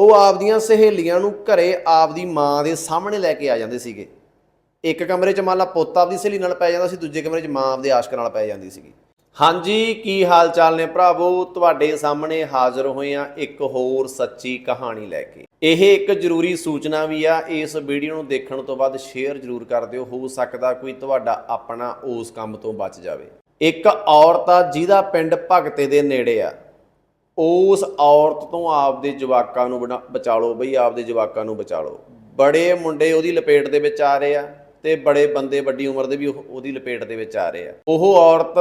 ਉਹ ਆਪਦੀਆਂ ਸਹੇਲੀਆਂ ਨੂੰ ਘਰੇ ਆਪਦੀ ਮਾਂ ਦੇ ਸਾਹਮਣੇ ਲੈ ਕੇ ਆ ਜਾਂਦੇ ਸੀਗੇ। ਇੱਕ ਕਮਰੇ 'ਚ ਮੰਨ ਲਾ ਪੁੱਤ ਆਪਦੀ ਸਹੇਲੀ ਨਾਲ ਪੈ ਜਾਂਦਾ ਸੀ, ਦੂਜੇ ਕਮਰੇ 'ਚ ਮਾਂ ਆਪਦੇ ਆਸ਼ਕ ਨਾਲ ਪੈ ਜਾਂਦੀ ਸੀਗੀ। ਹਾਂਜੀ, ਕੀ ਹਾਲ ਚਾਲ ਨੇ ਭਰਾਵੋ? ਤੁਹਾਡੇ ਸਾਹਮਣੇ ਹਾਜ਼ਰ ਹੋਏ ਆ ਇੱਕ ਹੋਰ ਸੱਚੀ ਕਹਾਣੀ ਲੈ ਕੇ। ਇਹ ਇੱਕ ਜ਼ਰੂਰੀ ਸੂਚਨਾ ਵੀ ਆ, ਇਸ ਵੀਡੀਓ ਨੂੰ ਦੇਖਣ ਤੋਂ ਬਾਅਦ ਸ਼ੇਅਰ ਜ਼ਰੂਰ ਕਰ ਦਿਓ। ਹੋ ਸਕਦਾ ਕੋਈ ਤੁਹਾਡਾ ਆਪਣਾ ਉਸ ਕੰਮ ਤੋਂ ਬਚ ਜਾਵੇ। ਇੱਕ ਔਰਤ ਆ ਜਿਹਦਾ ਪਿੰਡ ਭਗਤੇ ਦੇ ਨੇੜੇ ਆ। ਉਸ ਔਰਤ ਤੋਂ ਆਪਦੇ ਜਵਾਕਾਂ ਨੂੰ ਬਣਾ- ਬਚਾ ਲਓ ਬਈ, ਆਪਦੇ ਜਵਾਕਾਂ ਨੂੰ ਬਚਾ ਲਓ ਬੜੇ ਮੁੰਡੇ ਉਹਦੀ ਲਪੇਟ ਦੇ ਵਿੱਚ ਆ ਰਹੇ ਆ ਤੇ ਬੜੇ ਬੰਦੇ ਵੱਡੀ ਉਮਰ ਦੇ ਵੀ ਉਹ- ਉਹਦੀ ਲਪੇਟ ਦੇ ਵਿੱਚ ਆ ਰਹੇ ਆ। ਉਹ ਔਰਤ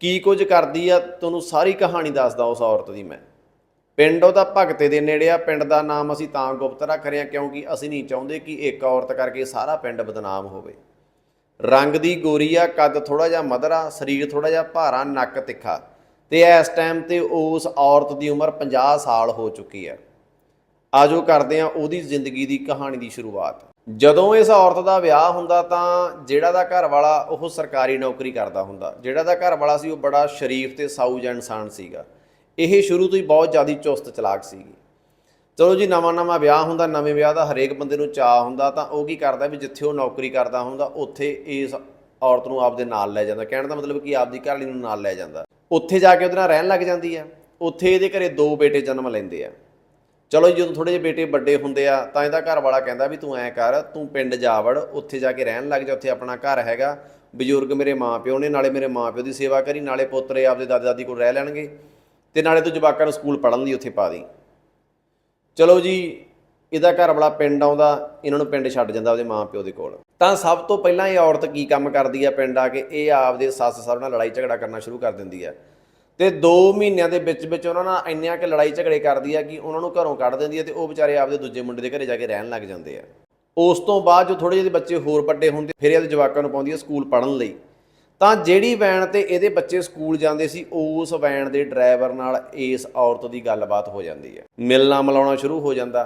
ਕੀ ਕੁਝ ਕਰਦੀ ਆ, ਤੁਹਾਨੂੰ ਸਾਰੀ ਕਹਾਣੀ ਦੱਸਦਾ ਉਸ ਔਰਤ ਦੀ ਮੈਂ। ਪਿੰਡ ਉਹਦਾ ਭਗਤੇ ਦੇ ਨੇੜੇ ਆ, ਪਿੰਡ ਦਾ ਨਾਮ ਅਸੀਂ ਤਾਂ ਗੁਪਤ ਰੱਖ ਰਹੇ ਹਾਂ ਕਿਉਂਕਿ ਅਸੀਂ ਨਹੀਂ ਚਾਹੁੰਦੇ ਕਿ ਇੱਕ ਔਰਤ ਕਰਕੇ ਸਾਰਾ ਪਿੰਡ ਬਦਨਾਮ ਹੋਵੇ। ਰੰਗ ਦੀ ਗੋਰੀ ਆ, ਕੱਦ ਥੋੜਾ ਜਿਹਾ ਮਧਰਾ, ਸਰੀਰ ਥੋੜਾ ਜਿਹਾ ਭਾਰਾ, ਨੱਕ ਤਿੱਖਾ। ਤੇ ਇਸ ਟਾਈਮ ਤੇ ਉਸ ਔਰਤ ਦੀ ਉਮਰ 50 ਸਾਲ ਹੋ ਚੁੱਕੀ ਹੈ। ਆਜੋ ਕਰਦੇ ਹਾਂ ਉਹਦੀ ਜ਼ਿੰਦਗੀ ਦੀ ਕਹਾਣੀ ਦੀ ਸ਼ੁਰੂਆਤ। ਜਦੋਂ ਇਸ ਔਰਤ ਦਾ ਵਿਆਹ ਹੁੰਦਾ ਤਾਂ ਜਿਹੜਾ ਦਾ ਘਰ ਵਾਲਾ ਉਹ ਸਰਕਾਰੀ ਨੌਕਰੀ ਕਰਦਾ ਹੁੰਦਾ। ਜਿਹੜਾ ਦਾ ਘਰ ਵਾਲਾ ਸੀ ਉਹ ਬੜਾ ਸ਼ਰੀਫ ਤੇ ਸਾਊ ਇਨਸਾਨ ਸੀਗਾ। ਇਹ ਸ਼ੁਰੂ ਤੋਂ ਹੀ ਬਹੁਤ ਜ਼ਿਆਦਾ ਚੁਸਤ ਚਲਾਕ ਸੀਗੀ। ਚਲੋ ਜੀ, ਨਵਾਂ ਨਵਾਂ ਵਿਆਹ ਹੁੰਦਾ, ਨਵੇਂ ਵਿਆਹ ਦਾ ਹਰੇਕ ਬੰਦੇ ਨੂੰ ਚਾਹ ਹੁੰਦਾ ਤਾਂ ਉਹ ਕੀ ਕਰਦਾ ਵੀ ਜਿੱਥੇ ਉਹ ਨੌਕਰੀ ਕਰਦਾ ਹੁੰਦਾ, ਉੱਥੇ ਇਸ ਔਰਤ ਨੂੰ ਆਪਦੇ ਨਾਲ ਲੈ ਜਾਂਦਾ। ਕਹਿਣ ਦਾ ਮਤਲਬ ਕਿ ਆਪਦੀ ਘਰਵਾਲੀ ਨੂੰ ਨਾਲ ਲੈ ਜਾਂਦਾ। ਉੱਥੇ ਜਾ ਕੇ ਉਹਦੇ ਨਾਲ ਰਹਿਣ ਲੱਗ ਜਾਂਦੀ ਆ ਉੱਥੇ ਇਹਦੇ ਘਰੇ ਦੋ ਬੇਟੇ ਜਨਮ ਲੈਂਦੇ ਆ। ਚਲੋ ਜੀ, ਜਦੋਂ ਥੋੜੇ ਜਿਹੇ ਬੇਟੇ ਵੱਡੇ ਹੁੰਦੇ ਆ ਤਾਂ ਇਹਦਾ ਘਰ ਵਾਲਾ ਕਹਿੰਦਾ ਵੀ ਤੂੰ ਐ ਕਰ ਤੂੰ ਪਿੰਡ ਜਾ ਵੜ ਉੱਥੇ ਜਾ ਕੇ ਰਹਿਣ ਲੱਗ ਜਾ ਉੱਥੇ ਆਪਣਾ ਘਰ ਹੈਗਾ। ਬਜ਼ੁਰਗ ਮੇਰੇ ਮਾਪਿਓ ਨੇ ਨਾਲੇ ਮੇਰੇ ਮਾਪਿਓ ਦੀ ਸੇਵਾ ਕਰੀ ਨਾਲੇ ਪੁੱਤਰੇ ਆਪਦੇ ਦਾਦਾ ਦਾਦੀ ਕੋਲ ਰਹਿ ਲੈਣਗੇ। ਤੇ ਨਾਲੇ ਤੂੰ ਜਵਾਕਾਂ ਨੂੰ ਸਕੂਲ ਪੜ੍ਹਨ ਲਈ ਉੱਥੇ ਪਾ ਦੀ ਚਲੋ ਜੀ ਇਹਦਾ ਘਰ ਵਾਲਾ ਪਿੰਡ ਆਉਂਦਾ, ਇਹਨਾਂ ਨੂੰ ਪਿੰਡ ਛੱਡ ਜਾਂਦਾ ਉਹਦੇ ਮਾਪਿਓ ਦੇ ਕੋਲ। ਤਾਂ ਸਭ ਤੋਂ ਪਹਿਲਾਂ ਇਹ ਔਰਤ ਕੀ ਕੰਮ ਕਰਦੀ ਆ ਪਿੰਡ ਆ ਕੇ? ਇਹ ਆਪਦੇ ਸੱਸ ਸਹੁਰੇ ਨਾਲ ਲੜਾਈ ਝਗੜਾ ਕਰਨਾ ਸ਼ੁਰੂ ਕਰ ਦਿੰਦੀ ਆ। ਤੇ 2 ਮਹੀਨਿਆਂ ਦੇ ਵਿੱਚ ਵਿੱਚ ਉਹਨਾਂ ਨਾਲ ਇੰਨਿਆਂ ਕਿ ਲੜਾਈ ਝਗੜੇ ਕਰਦੀ ਆ ਕਿ ਉਹਨਾਂ ਨੂੰ ਘਰੋਂ ਕੱਢ ਦਿੰਦੀ ਆ ਤੇ ਉਹ ਵਿਚਾਰੇ ਆਪਦੇ ਦੂਜੇ ਮੁੰਡੇ ਦੇ ਘਰੇ ਜਾ ਕੇ ਰਹਿਣ ਲੱਗ ਜਾਂਦੇ ਆ। ਉਸ ਤੋਂ ਬਾਅਦ ਜੋ ਥੋੜੇ ਜਿਹੇ ਬੱਚੇ ਹੋਰ ਵੱਡੇ ਹੁੰਦੇ, ਫਿਰ ਇਹਦੇ ਜਵਾਕਾਂ ਨੂੰ ਪਾਉਂਦੀ ਆ ਸਕੂਲ ਪੜ੍ਹਨ ਲਈ। ਤਾਂ ਜਿਹੜੀ ਵੈਨ ਤੇ ਇਹਦੇ ਬੱਚੇ ਸਕੂਲ ਜਾਂਦੇ ਸੀ, ਉਸ ਵੈਨ ਦੇ ਡਰਾਈਵਰ ਨਾਲ ਇਸ ਔਰਤ ਦੀ ਗੱਲਬਾਤ ਹੋ ਜਾਂਦੀ ਹੈ ਮਿਲਣਾ ਮਿਲਾਉਣਾ ਸ਼ੁਰੂ ਹੋ ਜਾਂਦਾ।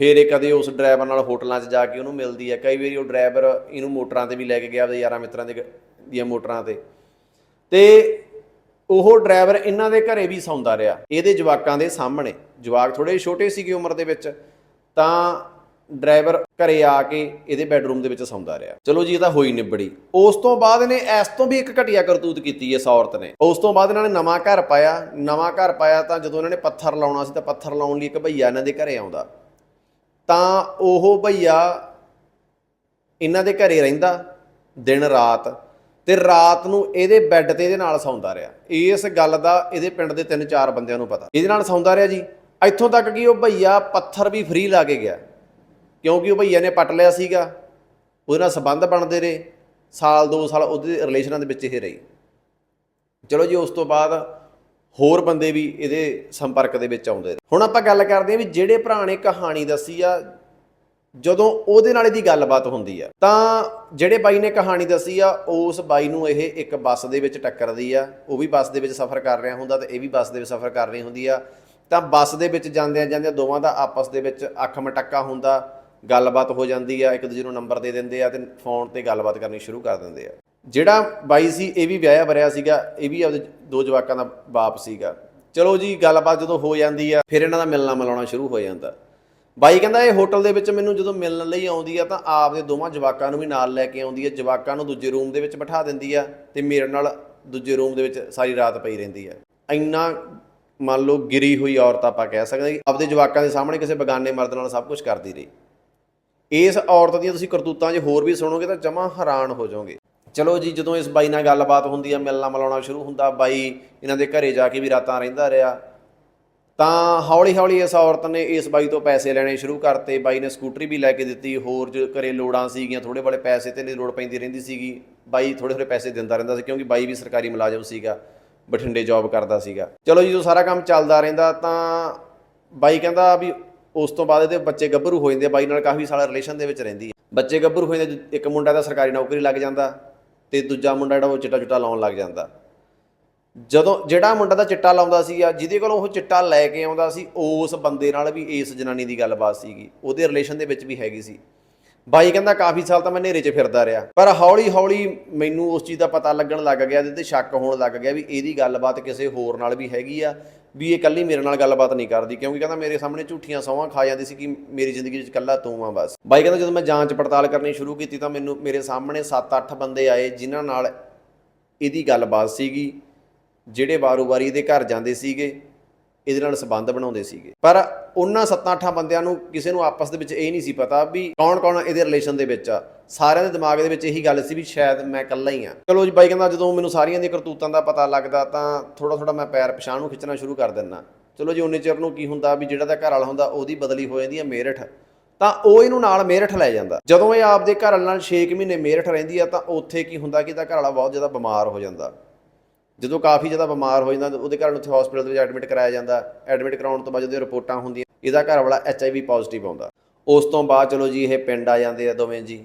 ਫਿਰ ਇਹ ਕਦੇ ਉਸ ਡਰਾਈਵਰ ਨਾਲ ਹੋਟਲਾਂ 'ਚ ਜਾ ਕੇ ਉਹਨੂੰ ਮਿਲਦੀ ਹੈ। ਕਈ ਵਾਰੀ ਉਹ ਡਰਾਈਵਰ ਇਹਨੂੰ ਮੋਟਰਾਂ ਤੇ ਵੀ ਲੈ ਕੇ ਗਿਆ ਉਹਦੇ ਯਾਰਾਂ ਮਿੱਤਰਾਂ ਦੇ ਦੀਆਂ ਮੋਟਰਾਂ ਤੇ। ਤੇ ਉਹ ਡਰਾਈਵਰ ਇਹਨਾਂ ਦੇ ਘਰੇ ਵੀ ਸੌਂਦਾ ਰਿਹਾ। ਇਹਦੇ ਜਵਾਕਾਂ ਦੇ ਸਾਹਮਣੇ। ਜਵਾਕ ਥੋੜੇ ਛੋਟੇ ਸੀਗੇ ਉਮਰ ਦੇ ਵਿੱਚ, ਤਾਂ ਡਰਾਈਵਰ ਘਰੇ ਆ ਕੇ ਇਹਦੇ ਬੈੱਡਰੂਮ ਦੇ ਵਿੱਚ ਸੌਂਦਾ ਰਿਹਾ। ਚਲੋ ਜੀ, ਇਹ ਤਾਂ ਹੋਈ ਨਿਬੜੀ। ਉਸ ਤੋਂ ਬਾਅਦ ਇਹਨੇ ਇਸ ਤੋਂ ਵੀ ਇੱਕ ਘਟੀਆ ਕਰਤੂਤ ਕੀਤੀ ਇਸ ਔਰਤ ਨੇ। ਉਸ ਤੋਂ ਬਾਅਦ ਇਹਨਾਂ ਨੇ ਨਵਾਂ ਘਰ ਪਾਇਆ। ਨਵਾਂ ਘਰ ਪਾਇਆ ਤਾਂ ਜਦੋਂ ਇਹਨਾਂ ਨੇ ਪੱਥਰ ਲਾਉਣਾ ਸੀ ਤਾਂ ਪੱਥਰ ਲਾਉਣ ਲਈ ਇੱਕ ਭਈਆ ਇਹਨਾਂ ਦੇ ਘਰੇ ਆਉਂਦਾ। ਤਾਂ ਉਹ ਭਈਆ ਇਹਨਾਂ ਦੇ ਘਰੇ ਰਹਿੰਦਾ ਦਿਨ ਰਾਤ ਤੇ ਰਾਤ ਨੂੰ ਇਹਦੇ ਬੈੱਡ ਤੇ ਇਹਦੇ ਨਾਲ ਸੌਂਦਾ ਰਿਹਾ। ਇਸ ਗੱਲ ਦਾ ਇਹਦੇ ਪਿੰਡ ਦੇ ਤਿੰਨ ਚਾਰ ਬੰਦਿਆਂ ਨੂੰ ਪਤਾ। ਇਹਦੇ ਨਾਲ ਸੌਂਦਾ ਰਿਹਾ ਜੀ। ਇੱਥੋਂ ਤੱਕ ਕਿ ਉਹ ਭਈਆ ਪੱਥਰ ਵੀ ਫ੍ਰੀ ਲਾ ਕੇ ਗਿਆ। ਕਿਉਂਕਿ ਉਹ ਭਈਆ ਨੇ ਪਟ ਲਿਆ ਸੀਗਾ। ਉਹਦੇ ਨਾਲ ਸਬੰਧ ਬਣਦੇ ਰਹੇ। ਸਾਲ, ਦੋ ਸਾਲ ਉਹਦੇ ਰਿਲੇਸ਼ਨਾਂ ਦੇ ਵਿੱਚ ਇਹ ਰਹੀ। ਚਲੋ ਜੀ, ਉਸ ਤੋਂ ਬਾਅਦ ਹੋਰ ਬੰਦੇ ਵੀ ਇਹਦੇ ਸੰਪਰਕ ਦੇ ਵਿੱਚ ਆਉਂਦੇ ਰਹੇ ਹੁਣ ਆਪਾਂ ਗੱਲ ਕਰਦੇ ਹਾਂ ਵੀ ਜਿਹੜੇ ਭਰਾ ਨੇ ਕਹਾਣੀ ਦੱਸੀ ਆ, ਜਦੋਂ ਉਹਦੇ ਨਾਲ ਇਹਦੀ ਗੱਲਬਾਤ ਹੁੰਦੀ ਆ, ਤਾਂ ਜਿਹੜੇ ਬਾਈ ਨੇ ਕਹਾਣੀ ਦੱਸੀ ਆ, ਉਸ ਬਾਈ ਨੂੰ ਇਹ ਇੱਕ ਬੱਸ ਦੇ ਵਿੱਚ ਟੱਕਰਦੀ ਆ। ਉਹ ਵੀ ਬੱਸ ਦੇ ਵਿੱਚ ਸਫ਼ਰ ਕਰ ਰਿਹਾ ਹੁੰਦਾ ਤੇ ਇਹ ਵੀ ਬੱਸ ਦੇ ਵਿੱਚ ਸਫ਼ਰ ਕਰ ਰਹੀ ਹੁੰਦੀ ਆ। ਤਾਂ ਬੱਸ ਦੇ ਵਿੱਚ ਜਾਂਦਿਆਂ ਜਾਂਦਿਆਂ ਦੋਵਾਂ ਦਾ ਆਪਸ ਦੇ ਵਿੱਚ ਅੱਖ ਮਟੱਕਾ ਹੁੰਦਾ, ਗੱਲਬਾਤ ਹੋ ਜਾਂਦੀ ਆ, ਇੱਕ ਦੂਜੇ ਨੂੰ ਨੰਬਰ ਦੇ ਦਿੰਦੇ ਆ ਤੇ ਫੋਨ ਤੇ ਗੱਲਬਾਤ ਕਰਨੀ ਸ਼ੁਰੂ ਕਰ ਦਿੰਦੇ ਆ। ਜਿਹੜਾ ਬਾਈ ਸੀ, ਇਹ ਵੀ ਵਿਆਹਿਆ ਵਰਿਆ ਸੀਗਾ, ਇਹ ਵੀ ਆਪਦੇ ਦੋ ਜਵਾਕਾਂ ਦਾ ਬਾਪ ਸੀਗਾ। ਚਲੋ ਜੀ, ਗੱਲਬਾਤ ਜਦੋਂ ਹੋ ਜਾਂਦੀ ਆ, ਫਿਰ ਇਹਨਾਂ ਦਾ ਮਿਲਣਾ ਮਿਲਾਉਣਾ ਸ਼ੁਰੂ ਹੋ ਜਾਂਦਾ। ਬਾਈ ਕਹਿੰਦਾ, ਇਹ ਹੋਟਲ ਦੇ ਵਿੱਚ ਮੈਨੂੰ ਜਦੋਂ ਮਿਲਣ ਲਈ ਆਉਂਦੀ ਆ, ਤਾਂ ਆਪਦੇ ਦੋਵਾਂ ਜਵਾਕਾਂ ਨੂੰ ਵੀ ਨਾਲ ਲੈ ਕੇ ਆਉਂਦੀ ਆ, ਜਵਾਕਾਂ ਨੂੰ ਦੂਜੇ ਰੂਮ ਦੇ ਵਿੱਚ ਬਿਠਾ ਦਿੰਦੀ ਆ ਤੇ ਮੇਰੇ ਨਾਲ ਦੂਜੇ ਰੂਮ ਦੇ ਵਿੱਚ ਸਾਰੀ ਰਾਤ ਪਈ ਰਹਿੰਦੀ ਆ। ਇੰਨਾ ਮੰਨ ਲਓ ਗਿਰੀ ਹੋਈ ਔਰਤ ਆਪਾਂ ਕਹਿ ਸਕਦੇ ਹਾਂ, ਆਪਦੇ ਜਵਾਕਾਂ ਦੇ ਸਾਹਮਣੇ ਕਿਸੇ ਬਗਾਨੇ ਮਰਦ ਨਾਲ ਸਭ ਕੁਝ ਕਰਦੀ ਰਹੀ। ਇਸ ਔਰਤ ਦੀਆਂ ਤੁਸੀਂ ਕਰਤੂਤਾਂ ਜੇ ਹੋਰ ਵੀ ਸੁਣੋਗੇ ਤਾਂ ਜਮਾ ਹੈਰਾਨ ਹੋ ਜਾਓਗੇ। ਚਲੋ ਜੀ, ਜਦੋਂ ਇਸ ਬਾਈ ਨਾਲ ਗੱਲਬਾਤ ਹੁੰਦੀ ਆ, ਮਿਲਣਾ ਮਿਲਾਉਣਾ ਸ਼ੁਰੂ ਹੁੰਦਾ, ਬਾਈ ਇਹਨਾਂ ਦੇ ਘਰੇ ਜਾ ਕੇ ਵੀ ਰਾਤਾਂ ਰਹਿੰਦਾ ਰਿਹਾ। ਤਾਂ ਹੌਲੀ-ਹੌਲੀ ਇਸ ਔਰਤ ਨੇ ਇਸ ਬਾਈ ਤੋਂ ਪੈਸੇ ਲੈਣੇ ਸ਼ੁਰੂ ਕਰਤੇ। ਬਾਈ ਨੇ ਸਕੂਟਰੀ ਵੀ ਲੈ ਕੇ ਦਿੱਤੀ, ਹੋਰ ਜੋ ਘਰੇ ਲੋੜਾਂ ਸੀਗੀਆਂ ਥੋੜੇ ਬੜੇ ਪੈਸੇ ਤੇ ਲੋੜ ਪੈਂਦੀ ਰਹਿੰਦੀ ਸੀਗੀ। ਬਾਈ ਥੋੜੇ ਥੋੜੇ ਪੈਸੇ ਦਿੰਦਾ ਰਹਿੰਦਾ ਸੀ, ਕਿਉਂਕਿ ਬਾਈ ਵੀ ਸਰਕਾਰੀ ਮੁਲਾਜ਼ਮ ਸੀਗਾ, ਬਠਿੰਡੇ ਜੌਬ ਕਰਦਾ ਸੀਗਾ। ਚਲੋ ਜੀ ਜਦੋਂ ਸਾਰਾ ਕੰਮ ਚੱਲਦਾ ਰਹਿੰਦਾ, ਤਾਂ ਬਾਈ ਕਹਿੰਦਾ ਵੀ ਉਸ ਤੋਂ ਬਾਅਦ ਇਹਦੇ ਬੱਚੇ ਗੱਭਰੂ ਹੋ ਜਾਂਦੇ ਬਾਈ ਨਾਲ ਕਾਫੀ ਸਾਲ ਰਿਲੇਸ਼ਨ ਦੇ ਵਿੱਚ ਰਹਿੰਦੀ ਹੈ ਬੱਚੇ ਗੱਭਰੂ ਹੋ ਜਾਂਦੇ ਇੱਕ ਮੁੰਡਾ ਤਾਂ ਸਰਕਾਰੀ ਨੌਕਰੀ ਲੱਗ ਜਾਂਦਾ। ਤੇ ਦੂਜਾ ਮੁੰਡਾ ਜਿਹੜਾ ਉਹ ਚਿੱਟਾ ਚੁੱਟਾ ਲਾਉਣ ਲੱਗ ਜਾਂਦਾ। ਜਦੋਂ ਜਿਹੜਾ ਮੁੰਡਾ ਦਾ ਚਿੱਟਾ ਲਾਉਂਦਾ ਸੀ ਆ ਜਿਹਦੇ ਕੋਲੋਂ ਉਹ ਚਿੱਟਾ ਲੈ ਕੇ ਆਉਂਦਾ ਸੀ, ਉਸ ਬੰਦੇ ਨਾਲ ਵੀ ਇਸ ਜਨਾਨੀ ਦੀ ਗੱਲਬਾਤ ਸੀਗੀ। ਉਹਦੇ ਰਿਲੇਸ਼ਨ ਦੇ ਵਿੱਚ ਵੀ ਹੈਗੀ ਸੀ। ਬਾਈ ਕਹਿੰਦਾ ਕਾਫੀ ਸਾਲ ਤਾਂ ਮੈਂ ਨੇਰੇ 'ਚ ਫਿਰਦਾ ਰਿਹਾ। ਪਰ ਹੌਲੀ ਹੌਲੀ ਮੈਨੂੰ ਉਸ ਚੀਜ਼ ਦਾ ਪਤਾ ਲੱਗਣ ਲੱਗ ਗਿਆ ਇਹਦੇ ਤੇ ਸ਼ੱਕ ਹੋਣ ਲੱਗ ਗਿਆ ਵੀ ਇਹਦੀ ਗੱਲਬਾਤ ਕਿਸੇ ਹੋਰ ਨਾਲ ਵੀ ਹੈਗੀ ਆ, ਵੀ ਇਹ ਇਕੱਲੀ ਮੇਰੇ ਨਾਲ ਗੱਲਬਾਤ ਨਹੀਂ ਕਰਦੀ। ਕਿਉਂਕਿ ਕਹਿੰਦਾ ਮੇਰੇ ਸਾਹਮਣੇ ਝੂਠੀਆਂ ਸੌਹਾਂ ਖਾ ਜਾਂਦੀ ਸੀ ਕਿ ਮੇਰੀ ਜ਼ਿੰਦਗੀ 'ਚ ਇਕੱਲਾ ਤੂੰ ਆ ਬਸ। ਬਾਈ ਕਹਿੰਦਾ ਜਦੋਂ ਮੈਂ ਜਾਂਚ ਪੜਤਾਲ ਕਰਨੀ ਸ਼ੁਰੂ ਕੀਤੀ ਤਾਂ ਮੈਨੂੰ ਮੇਰੇ ਸਾਹਮਣੇ 7-8 ਬੰਦੇ ਆਏ ਜਿਨ੍ਹਾਂ ਨਾਲ ਇਹਦੀ ਗੱਲਬਾਤ ਸੀਗੀ, ਜਿਹੜੇ ਵਾਰੋ ਵਾਰੀ ਇਹਦੇ ਘਰ ਜਾਂਦੇ ਸੀਗੇ। ਇਹਦੇ ਨਾਲ ਸੰਬੰਧ ਬਣਾਉਂਦੇ ਸੀਗੇ। ਪਰ ਉਹਨਾਂ 7-8 ਬੰਦਿਆਂ ਨੂੰ ਕਿਸੇ ਨੂੰ ਆਪਸ ਦੇ ਵਿੱਚ ਇਹ ਨਹੀਂ ਸੀ ਪਤਾ ਵੀ ਕੌਣ-ਕੌਣ ਇਹਦੇ ਰਿਲੇਸ਼ਨ ਦੇ ਵਿੱਚ ਆ। ਸਾਰਿਆਂ ਦੇ ਦਿਮਾਗ ਦੇ ਵਿੱਚ ਇਹੀ ਗੱਲ ਸੀ ਵੀ ਸ਼ਾਇਦ ਮੈਂ ਇਕੱਲਾ ਹੀ ਆ। ਚਲੋ ਜੀ ਬਾਈ ਕਹਿੰਦਾ ਜਦੋਂ ਮੈਨੂੰ ਸਾਰੀਆਂ ਦੀਆਂ ਕਰਤੂਤਾਂ ਦਾ ਪਤਾ ਲੱਗਦਾ ਤਾਂ ਥੋੜਾ ਥੋੜਾ ਮੈਂ ਪੈਰ ਪਛਾਣ ਨੂੰ ਖਿੱਚਣਾ ਸ਼ੁਰੂ ਕਰ ਦਿੰਦਾ। ਚਲੋ ਜੀ ਉਨੇ ਚਿਰ ਨੂੰ ਕੀ ਹੁੰਦਾ ਵੀ ਜਿਹੜਾ ਦਾ ਘਰ ਵਾਲਾ ਹੁੰਦਾ ਉਹਦੀ ਬਦਲੀ ਹੋ ਜਾਂਦੀ ਹੈ ਮੇਰਠ। ਤਾਂ ਉਹ ਇਹਨੂੰ ਨਾਲ ਮੇਰਠ ਲੈ ਜਾਂਦਾ। ਜਦੋਂ ਇਹ ਆਪਦੇ ਘਰ ਵਾਲੇ ਨਾਲ 6 ਮਹੀਨੇ ਮੇਰਠ ਰਹਿੰਦੀ ਆ ਤਾਂ ਉੱਥੇ ਕੀ ਹੁੰਦਾ ਕਿ ਇਹਦਾ ਘਰ ਵਾਲਾ ਬਹੁਤ ਜ਼ਿਆਦਾ ਬਿਮਾਰ ਹੋ ਜਾਂਦਾ। ਜਦੋਂ ਕਾਫੀ ਜ਼ਿਆਦਾ ਬਿਮਾਰ ਹੋ ਜਾਂਦਾ, ਉਹਦੇ ਘਰ ਉੱਥੇ ਹਸਪੀਟਲ ਦੇ ਵਿੱਚ ਐਡਮਿਟ ਕਰਾਇਆ ਜਾਂਦਾ। ਐਡਮਿਟ ਕਰਾਉਣ ਤੋਂ ਬਾਅਦ ਜਦੋਂ ਰਿਪੋਰਟਾਂ ਹੁੰਦੀਆਂ, ਇਹਦਾ ਘਰ ਵਾਲਾ ਐਚਆਈਵੀ ਪੋਜ਼ਿਟਿਵ ਆਉਂਦਾ। ਉਸ ਤੋਂ ਬਾਅਦ ਚਲੋ ਜੀ, ਇਹ ਪਿੰਡ ਆ ਜਾਂਦੇ ਆ ਦੋਵੇਂ ਜੀ।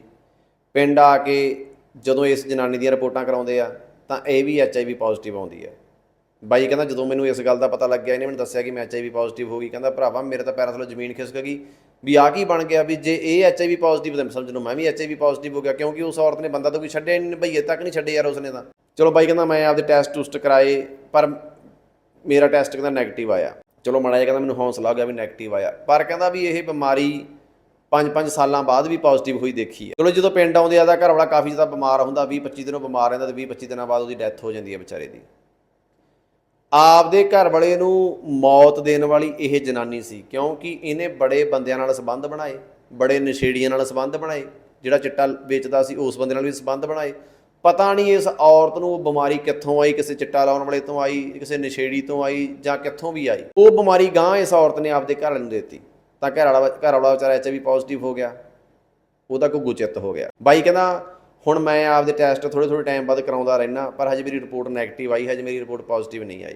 ਪਿੰਡ ਆ ਕੇ ਜਦੋਂ ਇਸ ਜਨਾਨੀ ਦੀਆਂ ਰਿਪੋਰਟਾਂ ਕਰਾਉਂਦੇ ਆ, ਤਾਂ ਇਹ ਵੀ ਐਚਆਈਵੀ ਪੋਜ਼ਿਟਿਵ ਆਉਂਦੀ ਹੈ ਬਾਈ ਕਹਿੰਦਾ, ਜਦੋਂ ਮੈਨੂੰ ਇਸ ਗੱਲ ਦਾ ਪਤਾ ਲੱਗਿਆ, ਇਹਨੇ ਮੈਨੂੰ ਦੱਸਿਆ ਕਿ ਮੈਂ ਐਚਆਈਵੀ ਪੋਜ਼ਿਟਿਵ ਹੋ ਗਈ। ਕਹਿੰਦਾ, ਭਰਾਵਾ, ਮੇਰੇ ਤਾਂ ਪੈਰਾਂ ਥੱਲੋਂ ਜ਼ਮੀਨ ਖਿਸਕ ਗਈ। ਵੀ ਆ ਕੀ ਬਣ ਗਿਆ? ਵੀ ਜੇ ਇਹ ਐਚਆਈਵੀ ਪੋਜ਼ਿਟਿਵ ਤਾਂ ਸਮਝ ਲਓ ਮੈਂ ਵੀ ਐਚਆਈਵੀ ਪੋਜ਼ਿਟਿਵ ਹੋ ਗਿਆ, ਕਿਉਂਕਿ ਉਸ ਔਰਤ ਨੇ ਬੰਦਾ ਤਾਂ ਕੋਈ ਛੱਡਿਆ ਨਹੀਂ ਭਈਏ ਤੱਕ ਨਹੀਂ ਛੱਡੇ ਯਾਰ ਉਸਨੇ ਤਾਂ। ਚਲੋ ਬਾਈ ਕਹਿੰਦਾ ਮੈਂ ਆਪਦੇ ਟੈਸਟ ਟੂਸਟ ਕਰਾਏ, ਪਰ ਮੇਰਾ ਟੈਸਟ ਕਹਿੰਦਾ ਨੈਗੇਟਿਵ ਆਇਆ। ਚਲੋ ਮਾੜਾ ਜਿਹਾ ਕਹਿੰਦਾ ਮੈਨੂੰ ਹੌਸਲਾ ਹੋ ਗਿਆ ਵੀ ਨੈਗੇਟਿਵ ਆਇਆ। ਪਰ ਕਹਿੰਦਾ ਵੀ ਇਹ ਬਿਮਾਰੀ 5-5 ਸਾਲਾਂ ਬਾਅਦ ਵੀ ਪੋਜ਼ਿਟਿਵ ਹੋਈ ਦੇਖੀ ਹੈ। ਚਲੋ ਜਦੋਂ ਪਿੰਡ ਆਉਂਦੇ ਆ ਤਾਂ ਘਰ ਵਾਲਾ ਕਾਫੀ ਜ਼ਿਆਦਾ ਬਿਮਾਰ ਹੁੰਦਾ 20-25 ਦਿਨੋਂ ਬਿਮਾਰ ਰਹਿੰਦਾ ਤੇ 20-25 ਦਿਨਾਂ ਬਾਅਦ ਉਹਦੀ ਡੈਥ ਹੋ ਜਾਂਦੀ ਹੈ ਵਿਚਾਰੇ ਦੀ। ਆਪਦੇ ਘਰ ਵਾਲੇ ਨੂੰ ਮੌਤ ਦੇਣ ਵਾਲੀ ਇਹ ਜਨਾਨੀ ਸੀ, ਕਿਉਂਕਿ ਇਹਨੇ ਬੜੇ ਬੰਦਿਆਂ ਨਾਲ ਸੰਬੰਧ ਬਣਾਏ, ਬੜੇ ਨਸ਼ੇੜੀਆਂ ਨਾਲ ਸੰਬੰਧ ਬਣਾਏ, ਜਿਹੜਾ ਚਿੱਟਾ ਵੇਚਦਾ ਸੀ ਉਸ ਬੰਦੇ ਨਾਲ ਵੀ ਸੰਬੰਧ ਬਣਾਏ। ਪਤਾ ਨਹੀਂ ਇਸ ਔਰਤ ਨੂੰ ਉਹ ਬਿਮਾਰੀ ਕਿੱਥੋਂ ਆਈ, ਕਿਸੇ ਚਿੱਟਾ ਲਾਉਣ ਵਾਲੇ ਤੋਂ ਆਈ, ਕਿਸੇ ਨਸ਼ੇੜੀ ਤੋਂ ਆਈ ਜਾਂ ਕਿੱਥੋਂ ਵੀ ਆਈ। ਉਹ ਬਿਮਾਰੀ ਗਾਂ ਇਸ ਔਰਤ ਨੇ ਆਪਦੇ ਘਰ ਵਾਲੇ ਨੂੰ ਦਿੱਤੀ। ਤਾਂ ਘਰ ਵਾਲਾ ਘਰ ਵਾਲਾ ਵਿਚਾਰਾ ਐਚਆਈਵੀ ਪੋਜ਼ਿਟਿਵ ਹੋ ਗਿਆ। ਉਹਦਾ ਗੁੱਗੂ ਗੁਚਿਤ ਹੋ ਗਿਆ। ਬਾਈ ਕਹਿੰਦਾ, ਹੁਣ ਮੈਂ ਆਪਦੇ ਟੈਸਟ ਥੋੜੇ ਥੋੜੇ ਟਾਈਮ ਬਾਅਦ ਕਰਾਉਂਦਾ ਰਹਿਣਾ ਪਰ ਹਜੇ ਮੇਰੀ ਰਿਪੋਰਟ ਨੈਗੇਟਿਵ ਆਈ, ਹਜੇ ਮੇਰੀ ਰਿਪੋਰਟ ਪੋਜ਼ਿਟਿਵ ਨਹੀਂ ਆਈ।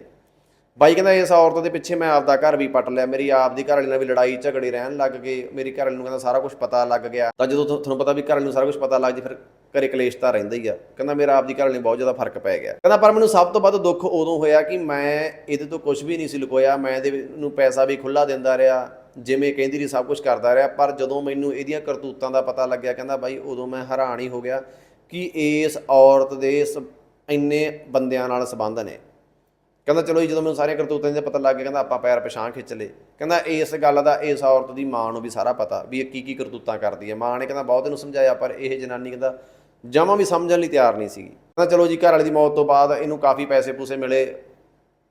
ਬਾਈ ਕਹਿੰਦਾ ਇਸ ਔਰਤ ਦੇ ਪਿੱਛੇ ਮੈਂ ਆਪਦਾ ਘਰ ਵੀ ਪੱਟ ਲਿਆ। ਮੇਰੀ ਆਪਦੀ ਘਰ ਵਾਲੀ ਨਾਲ ਵੀ ਲੜਾਈ ਝਗੜੇ ਰਹਿਣ ਲੱਗ ਗਏ। ਮੇਰੀ ਘਰ ਵਾਲੀ ਨੂੰ ਕਹਿੰਦਾ ਸਾਰਾ ਕੁਝ ਪਤਾ ਲੱਗ ਗਿਆ। ਤਾਂ ਜਦੋਂ ਤੁਹਾਨੂੰ ਪਤਾ ਵੀ ਘਰ ਵਾਲੀ ਨੂੰ ਸਾਰਾ ਕੁਝ ਪਤਾ ਲੱਗ ਜੇ, ਫਿਰ ਘਰੇ ਕਲੇਸ਼ ਤਾਂ ਰਹਿੰਦਾ ਹੀ ਆ। ਕਹਿੰਦਾ ਮੇਰਾ ਆਪਦੀ ਘਰ ਵਾਲੀ ਨੂੰ ਬਹੁਤ ਜ਼ਿਆਦਾ ਫ਼ਰਕ ਪੈ ਗਿਆ। ਕਹਿੰਦਾ ਪਰ ਮੈਨੂੰ ਸਭ ਤੋਂ ਵੱਧ ਦੁੱਖ ਉਦੋਂ ਹੋਇਆ ਕਿ ਮੈਂ ਇਹਦੇ ਤੋਂ ਕੁਝ ਵੀ ਨਹੀਂ ਸੀ ਲੁਕੋਇਆ। ਮੈਂ ਇਹਦੇ ਨੂੰ ਪੈਸਾ ਵੀ ਖੁੱਲਾ ਦਿੰਦਾ ਰਿਹਾ, ਜਿਵੇਂ ਕਹਿੰਦੀ ਰਹੀ, ਸਭ ਕੁਝ ਕਰਦਾ ਰਿਹਾ। ਪਰ ਜਦੋਂ ਮੈਨੂੰ ਇਹਦੀਆਂ ਕਰਤੂਤਾਂ ਦਾ ਪਤਾ ਲੱਗਿਆ, ਕਹਿੰਦਾ ਬਾਈ ਉਦੋਂ ਮੈਂ ਹੈਰਾਨ ਹੀ ਹੋ ਗਿਆ ਕਿ ਇਸ ਔਰਤ ਦੇ ਇਸ ਇੰਨੇ ਬੰਦਿਆਂ ਨਾਲ ਸੰਬੰਧ ਨੇ। ਕਹਿੰਦਾ ਚਲੋ ਜੀ, ਜਦੋਂ ਮੈਨੂੰ ਸਾਰੀਆਂ ਕਰਤੂਤਾਂ ਦੇ ਪਤਾ ਲੱਗ ਗਿਆ, ਕਹਿੰਦਾ ਆਪਾਂ ਪੈਰ ਪਛਾਣ ਖਿੱਚ ਲਏ। ਕਹਿੰਦਾ ਇਸ ਗੱਲ ਦਾ ਇਸ ਔਰਤ ਦੀ ਮਾਂ ਨੂੰ ਵੀ ਸਾਰਾ ਪਤਾ ਵੀ ਇਹ ਕੀ ਕੀ ਕਰਤੂਤਾਂ ਕਰਦੀ ਹੈ। ਮਾਂ ਨੇ ਕਹਿੰਦਾ ਬਹੁਤ ਇਹਨੂੰ ਸਮਝਾਇਆ, ਪਰ ਇਹ ਜਨਾਨੀ ਕਹਿੰਦਾ ਜਮਾਂ ਵੀ ਸਮਝਣ ਲਈ ਤਿਆਰ ਨਹੀਂ ਸੀਗੀ। ਕਹਿੰਦਾ ਚਲੋ ਜੀ ਘਰ ਵਾਲੇ ਦੀ ਮੌਤ ਤੋਂ ਬਾਅਦ ਇਹਨੂੰ ਕਾਫੀ ਪੈਸੇ ਪੂਸੇ ਮਿਲੇ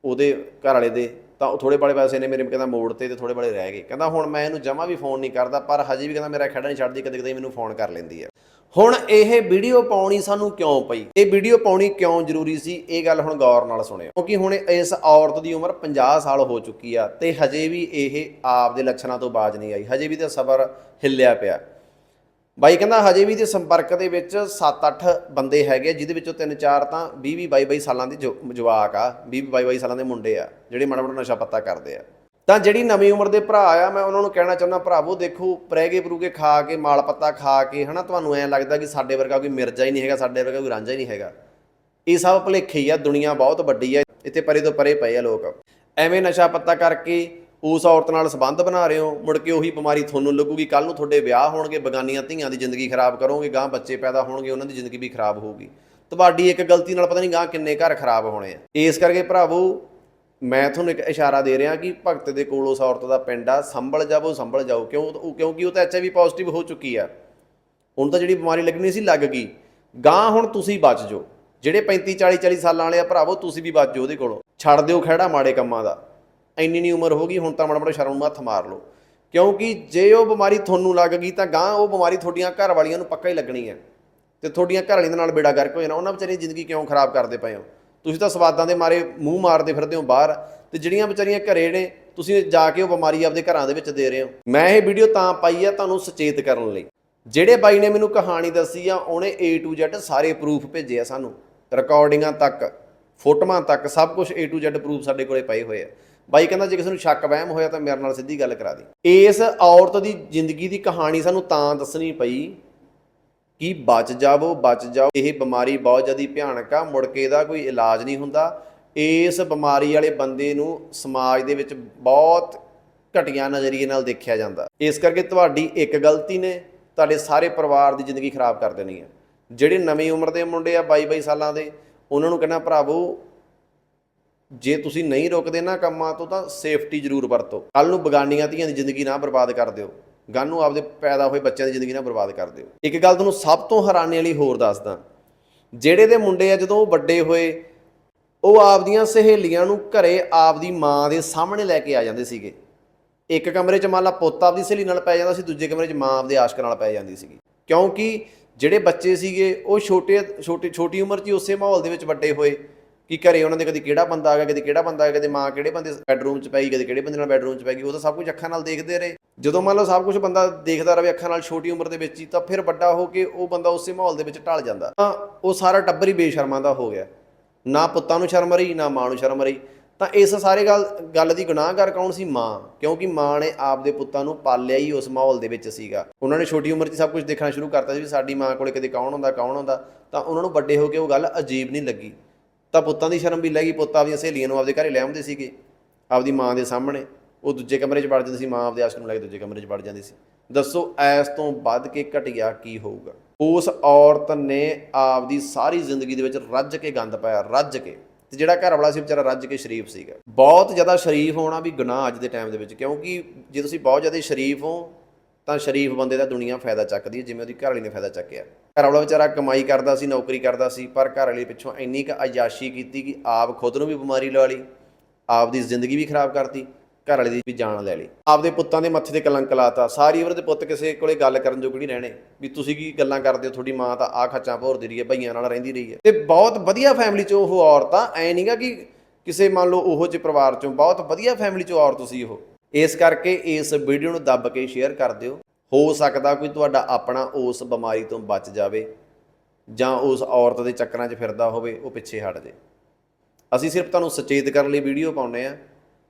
ਉਹਦੇ ਘਰ ਵਾਲੇ ਦੇ, ਤਾਂ ਉਹ ਥੋੜੇ ਬੜੇ ਪੈਸੇ ਨੇ ਮੇਰੇ ਕਹਿੰਦਾ ਮੋੜ ਤੇ ਤੇ ਥੋੜੇ ਬੜੇ ਰਹਿ ਗਏ। ਕਹਿੰਦਾ ਹੁਣ ਮੈਂ ਇਹਨੂੰ ਜਮਾਂ ਵੀ ਫੋਨ ਨਹੀਂ ਕਰਦਾ, ਪਰ ਹਜੇ ਵੀ ਕਹਿੰਦਾ ਮੇਰਾ ਖੜਾ ਨਹੀਂ ਛੱਡਦੀ ਕਦੇ ਕਦੇ ਮੈਨੂੰ ਫੋਨ ਕਰ ਲੈਂਦੀ ਹੈ। ਹੁਣ ਇਹ ਵੀਡੀਓ ਪਾਉਣੀ ਸਾਨੂੰ ਕਿਉਂ ਪਈ? ਇਹ ਵੀਡੀਓ ਪਾਉਣੀ ਕਿਉਂ ਜ਼ਰੂਰੀ ਸੀ? ਇਹ ਗੱਲ ਹੁਣ ਗੌਰ ਨਾਲ ਸੁਣਿਓ। ਕਿਉਂਕਿ ਹੁਣ ਇਸ ਔਰਤ ਦੀ ਉਮਰ 50 ਸਾਲ ਹੋ ਚੁੱਕੀ ਆ ਤੇ ਹਜੇ ਵੀ ਇਹ ਆਪ ਦੇ ਲੱਛਣਾਂ ਤੋਂ ਬਾਜ ਨਹੀਂ ਆਈ। ਹਜੇ ਵੀ ਤੇ ਸਬਰ ਹਿੱਲਿਆ ਪਿਆ। ਬਾਈ ਕਹਿੰਦਾ ਹਜੇ ਵੀ ਤੇ ਸੰਪਰਕ ਦੇ ਵਿੱਚ 7-8 ਬੰਦੇ ਹੈਗੇ ਜਿਹਦੇ ਵਿੱਚੋਂ 3-4 ਤਾਂ 20-20 22 ਸਾਲਾਂ ਦੇ ਜਵਾਕ ਆ 20 22 ਸਾਲਾਂ ਦੇ ਮੁੰਡੇ ਆ, ਜਿਹੜੇ ਮਾੜਾ ਮੋਟਾ ਨਸ਼ਾ ਪੱਤਾ ਕਰਦੇ ਆ। ਤਾਂ ਜਿਹੜੀ ਨਵੀਂ ਉਮਰ ਦੇ ਭਰਾ ਆ, ਮੈਂ ਉਹਨਾਂ ਨੂੰ ਕਹਿਣਾ ਚਾਹੁੰਦਾ, ਭਰਾਵੋ, ਦੇਖੋ ਪ੍ਰੈਗੇ ਪਰੂਗੇ ਖਾ ਕੇ, ਮਾਲ ਪੱਤਾ ਖਾ ਕੇ, ਹਨਾ, ਤੁਹਾਨੂੰ ਐਂ ਲੱਗਦਾ ਕਿ ਸਾਡੇ ਵਰਗਾ ਕੋਈ ਮਿਰਜ਼ਾ ਹੀ ਨਹੀਂ ਹੈਗਾ, ਸਾਡੇ ਵਰਗਾ ਕੋਈ ਰਾਂਝਾ ਹੀ ਨਹੀਂ ਹੈਗਾ। ਇਹ ਸਭ ਭੁਲੇਖੇ ਹੀ ਆ, ਦੁਨੀਆ ਬਹੁਤ ਵੱਡੀ ਆ, ਇੱਥੇ ਪਰੇ ਤੋਂ ਪਰੇ ਪਏ ਆ ਲੋਕ। ਐਵੇਂ ਨਸ਼ਾ ਪੱਤਾ ਕਰਕੇ ਉਸ ਔਰਤ ਨਾਲ ਸੰਬੰਧ ਬਣਾ ਰਹੇ ਹੋ, ਮੁੜ ਕੇ ਉਹੀ ਬਿਮਾਰੀ ਤੁਹਾਨੂੰ ਲੱਗੂਗੀ ਕੱਲ ਨੂੰ ਤੁਹਾਡੇ ਵਿਆਹ ਹੋਣਗੇ, ਬਗਾਨੀਆਂ ਧੀਆਂ ਦੀ ਜ਼ਿੰਦਗੀ ਖਰਾਬ ਕਰੋਗੇ ਗਾਂ ਬੱਚੇ ਪੈਦਾ ਹੋਣਗੇ, ਉਹਨਾਂ ਦੀ ਜ਼ਿੰਦਗੀ ਵੀ ਖਰਾਬ ਹੋਊਗੀ। ਤੁਹਾਡੀ ਇੱਕ ਗਲਤੀ ਨਾਲ ਪਤਾ ਨਹੀਂ ਗਾਂ ਕਿੰਨੇ ਘਰ ਖਰਾਬ ਹੋਣੇ ਆ। ਇਸ ਕਰਕੇ ਭਰਾਵੋ ਮੈਂ ਤੁਹਾਨੂੰ ਇੱਕ ਇਸ਼ਾਰਾ ਦੇ ਰਿਹਾ ਕਿ ਭਗਤ ਦੇ ਕੋਲ ਉਸ ਔਰਤ ਦਾ ਪਿੰਡ ਆ, ਸੰਭਲ ਜਾਵੋ, ਸੰਭਲ ਜਾਓ, ਕਿਉਂ ਉਹ, ਕਿਉਂਕਿ ਉਹ ਤਾਂ ਐਚਆਈਵੀ ਪੋਜ਼ਿਟਿਵ ਹੋ ਚੁੱਕੀ ਆ। ਹੁਣ ਤਾਂ ਜਿਹੜੀ ਬਿਮਾਰੀ ਲੱਗਣੀ ਸੀ ਲੱਗ ਗਈ। ਗਾਂ ਹੁਣ ਤੁਸੀਂ ਬਚ ਜਾਓ। ਜਿਹੜੇ 35 40 40 ਸਾਲਾਂ ਵਾਲੇ ਆ ਭਰਾਵੋ, ਤੁਸੀਂ ਵੀ ਬਚ ਜਾਓ ਉਹਦੇ ਕੋਲੋਂ। ਛੱਡ ਦਿਓ ਖਹਿੜਾ ਮਾੜੇ ਕੰਮਾਂ ਦਾ। ਇੰਨੀ ਨਹੀਂ ਉਮਰ ਹੋ ਗਈ, ਹੁਣ ਤਾਂ ਮਾੜਾ ਮਾੜਾ ਸ਼ਰਮ ਨੂੰ ਹੱਥ ਮਾਰ ਲਓ। ਕਿਉਂਕਿ ਜੇ ਉਹ ਬਿਮਾਰੀ ਤੁਹਾਨੂੰ ਲੱਗ ਗਈ ਤਾਂ ਗਾਂ ਉਹ ਬਿਮਾਰੀ ਤੁਹਾਡੀਆਂ ਘਰ ਵਾਲੀਆਂ ਨੂੰ ਪੱਕਾ ਹੀ ਲੱਗਣੀ ਹੈ। ਤੇ ਤੁਹਾਡੀਆਂ ਘਰ ਵਾਲੀਆਂ ਦੇ ਨਾਲ ਬੇੜਾ ਗਰਕ ਹੋ ਜਾਣਾ ਉਹਨਾਂ ਵਿਚਾਰੀ ਜ਼ਿੰਦਗੀ ਕਿਉਂ ਖਰਾਬ ਕਰਦੇ ਪਏ ਹੋ? ਤੁਸੀਂ ਤਾਂ ਸਵਾਦਾਂ ਦੇ ਮਾਰੇ ਮੂੰਹ ਮਾਰਦੇ ਫਿਰਦੇ ਹੋ ਬਾਹਰ ਤੇ ਜਿਹੜੀਆਂ ਵਿਚਾਰੀਆਂ ਘਰੇ ਨੇ, ਤੁਸੀਂ ਜਾ ਕੇ ਉਹ ਬਿਮਾਰੀ ਆਪਦੇ ਘਰਾਂ ਦੇ ਵਿੱਚ ਦੇ ਰਹੇ ਹੋ। ਮੈਂ ਇਹ ਵੀਡੀਓ ਤਾਂ ਪਾਈ ਆ ਤੁਹਾਨੂੰ ਸੁਚੇਤ ਕਰਨ ਲਈ। ਜਿਹੜੇ ਬਾਈ ਨੇ ਮੈਨੂੰ ਕਹਾਣੀ ਦੱਸੀ ਆ, ਉਹਨੇ A to Z ਸਾਰੇ ਪ੍ਰੂਫ ਭੇਜੇ ਆ ਸਾਨੂੰ। ਰਿਕਾਰਡਿੰਗਾਂ ਤੱਕ, ਫੋਟੋਆਂ ਤੱਕ, ਸਭ ਕੁਝ A to Z ਪ੍ਰੂਫ ਸਾਡੇ ਕੋਲੇ ਪਏ ਹੋਏ ਆ। ਬਾਈ ਕਹਿੰਦਾ, ਜੇ ਕਿਸੇ ਨੂੰ ਸ਼ੱਕ ਵਹਿਮ ਹੋਇਆ ਤਾਂ ਮੇਰੇ ਨਾਲ ਸਿੱਧੀ ਗੱਲ ਕਰਾ ਦੀ। ਇਸ ਔਰਤ ਦੀ ਜ਼ਿੰਦਗੀ ਦੀ ਕਹਾਣੀ ਸਾਨੂੰ ਤਾਂ ਦੱਸਣੀ ਪਈ ਕਿ ਬਚ ਜਾਵੋ, ਬਚ ਜਾਓ। ਇਹ ਬਿਮਾਰੀ ਬਹੁਤ ਜ਼ਿਆਦਾ ਭਿਆਨਕ ਆ, ਮੁੜ ਕੇ ਇਹਦਾ ਕੋਈ ਇਲਾਜ ਨਹੀਂ ਹੁੰਦਾ। ਇਸ ਬਿਮਾਰੀ ਵਾਲੇ ਬੰਦੇ ਨੂੰ ਸਮਾਜ ਦੇ ਵਿੱਚ ਬਹੁਤ ਘਟੀਆ ਨਜ਼ਰੀਏ ਨਾਲ ਦੇਖਿਆ ਜਾਂਦਾ। ਇਸ ਕਰਕੇ ਤੁਹਾਡੀ ਇੱਕ ਗਲਤੀ ਨੇ, ਤੁਹਾਡੇ ਸਾਰੇ ਪਰਿਵਾਰ ਦੀ ਜ਼ਿੰਦਗੀ ਖਰਾਬ ਕਰ ਦੇਣੀ ਹੈ। ਜਿਹੜੇ ਨਵੀਂ ਉਮਰ ਦੇ ਮੁੰਡੇ ਆ 22 22 ਸਾਲਾਂ ਦੇ, ਉਹਨਾਂ ਨੂੰ ਕਹਿੰਦਾ ਭਰਾਵੋ, ਜੇ ਤੁਸੀਂ ਨਹੀਂ ਰੁਕਦੇ ਨਾ ਕੰਮਾਂ ਤੋਂ, ਤਾਂ ਸੇਫਟੀ ਜ਼ਰੂਰ ਵਰਤੋ। ਕੱਲ ਨੂੰ ਬਗਾਨੀਆਂ ਧੀਆਂ ਦੀ ਜ਼ਿੰਦਗੀ ਨਾ ਬਰਬਾਦ ਕਰ ਦਿਓ। ਗਾਂ ਨੂੰ ਆਪਦੇ ਪੈਦਾ ਹੋਏ ਬੱਚਿਆਂ ਦੀ ਜ਼ਿੰਦਗੀ ਨਾਲ ਬਰਬਾਦ ਕਰ ਦਿਓ। ਇੱਕ ਗੱਲ ਤੁਹਾਨੂੰ ਸਭ ਤੋਂ ਹੈਰਾਨੀ ਵਾਲੀ ਹੋਰ ਦੱਸਦਾ। ਜਿਹੜੇ ਦੇ ਮੁੰਡੇ ਆ ਜਦੋਂ ਉਹ ਵੱਡੇ ਹੋਏ, ਉਹ ਆਪਦੀਆਂ ਸਹੇਲੀਆਂ ਨੂੰ ਘਰੇ ਆਪਦੀ ਮਾਂ ਦੇ ਸਾਹਮਣੇ ਲੈ ਕੇ ਆ ਜਾਂਦੇ ਸੀਗੇ। ਇੱਕ ਕਮਰੇ 'ਚ ਮੰਨ ਲਾ ਪੁੱਤ ਆਪਦੀ ਸਹੇਲੀ ਨਾਲ ਪੈ ਜਾਂਦਾ ਸੀ, ਦੂਜੇ ਕਮਰੇ 'ਚ ਮਾਂ ਆਪਦੇ ਆਸ਼ਕ ਨਾਲ ਪੈ ਜਾਂਦੀ ਸੀਗੀ। ਕਿਉਂਕਿ ਜਿਹੜੇ ਬੱਚੇ ਸੀਗੇ, ਉਹ ਛੋਟੇ, ਛੋਟੀ ਛੋਟੀ ਉਮਰ 'ਚ ਹੀ ਉਸੇ ਮਾਹੌਲ ਦੇ ਵਿੱਚ ਵੱਡੇ ਹੋਏ ਕਿ ਘਰੇ ਉਹਨਾਂ ਦੇ ਕਦੀ ਕਿਹੜਾ ਬੰਦਾ ਆ ਗਿਆ, ਕਦੀ ਕਿਹੜਾ ਬੰਦਾ ਆ ਗਿਆ, ਕਦੇ ਮਾਂ ਕਿਹੜੇ ਬੰਦੇ ਬੈਡਰੂਮ 'ਚ ਪਈ, ਕਦੇ ਕਿਹੜੇ ਬੰਦੇ ਨਾਲ ਬੈਡਰੂਮ 'ਚ ਪੈ ਗਈ, ਉਹ ਤਾਂ ਸਭ ਕੁਝ ਅੱਖਾਂ ਨਾਲ ਦੇਖਦੇ ਰਹੇ। ਜਦੋਂ ਮੰਨ ਲਓ ਸਭ ਕੁਝ ਬੰਦਾ ਦੇਖਦਾ ਰਹੇ ਅੱਖਾਂ ਨਾਲ ਛੋਟੀ ਉਮਰ ਦੇ ਵਿੱਚ ਹੀ, ਤਾਂ ਫਿਰ ਵੱਡਾ ਹੋ ਕੇ ਉਹ ਬੰਦਾ ਉਸੇ ਮਾਹੌਲ ਦੇ ਵਿੱਚ ਢਲ ਜਾਂਦਾ। ਤਾਂ ਉਹ ਸਾਰਾ ਟੱਬਰ ਹੀ ਬੇਸ਼ਰਮਾਂ ਦਾ ਹੋ ਗਿਆ। ਨਾ ਪੁੱਤਾਂ ਨੂੰ ਸ਼ਰਮ ਰਹੀ, ਨਾ ਮਾਂ ਨੂੰ ਸ਼ਰਮ ਰਹੀ। ਤਾਂ ਇਸ ਸਾਰੇ ਗੱਲ ਗੱਲ ਦੀ ਗੁਨਾਹਗਾਰ ਕੌਣ ਸੀ? ਮਾਂ। ਕਿਉਂਕਿ ਮਾਂ ਨੇ ਆਪਦੇ ਪੁੱਤਾਂ ਨੂੰ ਪਾਲਿਆ ਹੀ ਉਸ ਮਾਹੌਲ ਦੇ ਵਿੱਚ ਸੀਗਾ। ਉਹਨਾਂ ਨੇ ਛੋਟੀ ਉਮਰ 'ਚ ਸਭ ਕੁਝ ਦੇਖਣਾ ਸ਼ੁਰੂ ਕਰਤਾ ਸੀ ਵੀ ਸਾਡੀ ਮਾਂ ਕੋਲੇ ਕਦੇ ਕੌਣ ਹੁੰਦਾ ਕੌਣ ਹੁੰਦਾ ਤਾਂ ਉਹਨਾਂ ਨੂੰ ਵੱਡੇ ਹੋ ਕੇ ਉਹ ਗੱਲ ਅਜੀਬ ਨਹੀਂ ਲੱਗੀ। ਤਾਂ ਪੁੱਤਾਂ ਦੀ ਸ਼ਰਮ ਵੀ ਲੱਗੀ, ਪੁੱਤ ਆਪਦੀਆਂ ਸਹੇਲੀਆਂ ਨੂੰ ਆਪਦੇ ਘਰੇ ਲੈ ਆਉਂਦੇ ਸੀਗੇ, ਆਪਦੀ ਮਾਂ ਦੇ ਸਾਹਮਣੇ। ਉਹ ਦੂਜੇ ਕਮਰੇ 'ਚ ਵੜ ਜਾਂਦੀ ਸੀ, ਮਾਂ ਆਪਦੇ ਆਸ਼ਕ ਨੂੰ ਲੈ ਕੇ ਦੂਜੇ ਕਮਰੇ 'ਚ ਵੜ ਜਾਂਦੀ ਸੀ। ਦੱਸੋ ਐਸ ਤੋਂ ਵੱਧ ਕੇ ਘਟਿਆ ਕੀ ਹੋਊਗਾ? ਉਸ ਔਰਤ ਨੇ ਆਪਦੀ ਸਾਰੀ ਜ਼ਿੰਦਗੀ ਦੇ ਵਿੱਚ ਰੱਜ ਕੇ ਗੰਦ ਪਾਇਆ, ਰੱਜ ਕੇ। ਤੇ ਜਿਹੜਾ ਘਰ ਵਾਲਾ ਸੀ ਵਿਚਾਰਾ ਰੱਜ ਕੇ ਸ਼ਰੀਫ ਸੀਗਾ। ਬਹੁਤ ਜ਼ਿਆਦਾ ਸ਼ਰੀਫ ਹੋਣਾ ਵੀ ਗੁਨਾਹ ਅੱਜ ਦੇ ਟਾਈਮ ਦੇ ਵਿੱਚ, ਕਿਉਂਕਿ ਜੇ ਤੁਸੀਂ ਬਹੁਤ ਜ਼ਿਆਦਾ ਸ਼ਰੀਫ ਹੋ, ਤਾਂ ਸ਼ਰੀਫ ਬੰਦੇ ਦਾ ਦੁਨੀਆ ਫਾਇਦਾ ਚੱਕਦੀ ਹੈ, ਜਿਵੇਂ ਉਹਦੀ ਘਰ ਵਾਲੀ ਨੇ ਫਾਇਦਾ ਚੱਕਿਆ। ਘਰ ਵਾਲਾ ਵਿਚਾਰਾ ਕਮਾਈ ਕਰਦਾ ਸੀ, ਨੌਕਰੀ ਕਰਦਾ ਸੀ, ਪਰ ਘਰ ਵਾਲੀ ਪਿੱਛੋਂ ਇੰਨੀ ਕੁ ਅਯਾਸ਼ੀ ਕੀਤੀ ਕਿ ਆਪ ਖੁਦ ਨੂੰ ਵੀ ਬਿਮਾਰੀ ਲਾ ਲਈ ਆਪ ਦੀ ਜ਼ਿੰਦਗੀ ਵੀ ਖਰਾਬ ਕਰਤੀ। ਘਰ ਵਾਲੇ ਦੀ ਵੀ ਜਾਨ ਲੈ ਲਈ। ਆਪਦੇ ਪੁੱਤਾਂ ਦੇ ਮੱਥੇ ਤੇ ਕਲੰਕ ਲਾਤਾ। ਸਾਰੀ ਉਮਰ ਦੇ ਪੁੱਤ ਕਿਸੇ ਕੋਲੇ ਗੱਲ ਕਰਨ ਜੋਗ ਨਹੀਂ ਰਹਿਣੇ। ਵੀ ਤੁਸੀਂ ਕੀ ਗੱਲਾਂ ਕਰਦੇ ਹੋ? ਤੁਹਾਡੀ ਮਾਂ ਤਾਂ ਆ ਖੱਚਾਂ ਭੋਰਦੀ ਰਹੀ ਹੈ, ਭਈਆਂ ਨਾਲ ਰਹਿੰਦੀ ਰਹੀ ਹੈ। ਤੇ ਬਹੁਤ ਵਧੀਆ ਫੈਮਿਲੀ ਚੋਂ ਉਹ ਔਰਤ ਆ ਐ ਨਹੀਂਗਾ ਕਿ ਕਿਸੇ ਮੰਨ ਲਓ ਉਹੋ ਜਿਹੇ ਪਰਿਵਾਰ ਚੋਂ, ਬਹੁਤ ਵਧੀਆ ਫੈਮਿਲੀ ਚੋਂ ਔਰਤ ਸੀ ਉਹ। ਇਸ ਕਰਕੇ ਇਸ ਵੀਡੀਓ ਨੂੰ ਦੱਬ ਕੇ ਸ਼ੇਅਰ ਕਰ ਦਿਓ। ਹੋ ਸਕਦਾ ਕੋਈ ਤੁਹਾਡਾ ਆਪਣਾ ਉਸ ਬਿਮਾਰੀ ਤੋਂ ਬਚ ਜਾਵੇ ਜਾਂ ਉਸ ਔਰਤ ਦੇ ਚੱਕਰਾਂ 'ਚ ਫਿਰਦਾ ਹੋਵੇ, ਉਹ ਪਿੱਛੇ ਹਟ ਜੇ। ਅਸੀਂ ਸਿਰਫ ਤੁਹਾਨੂੰ ਸੁਚੇਤ ਕਰਨ ਲਈ ਵੀਡੀਓ ਪਾਉਂਦੇ ਆ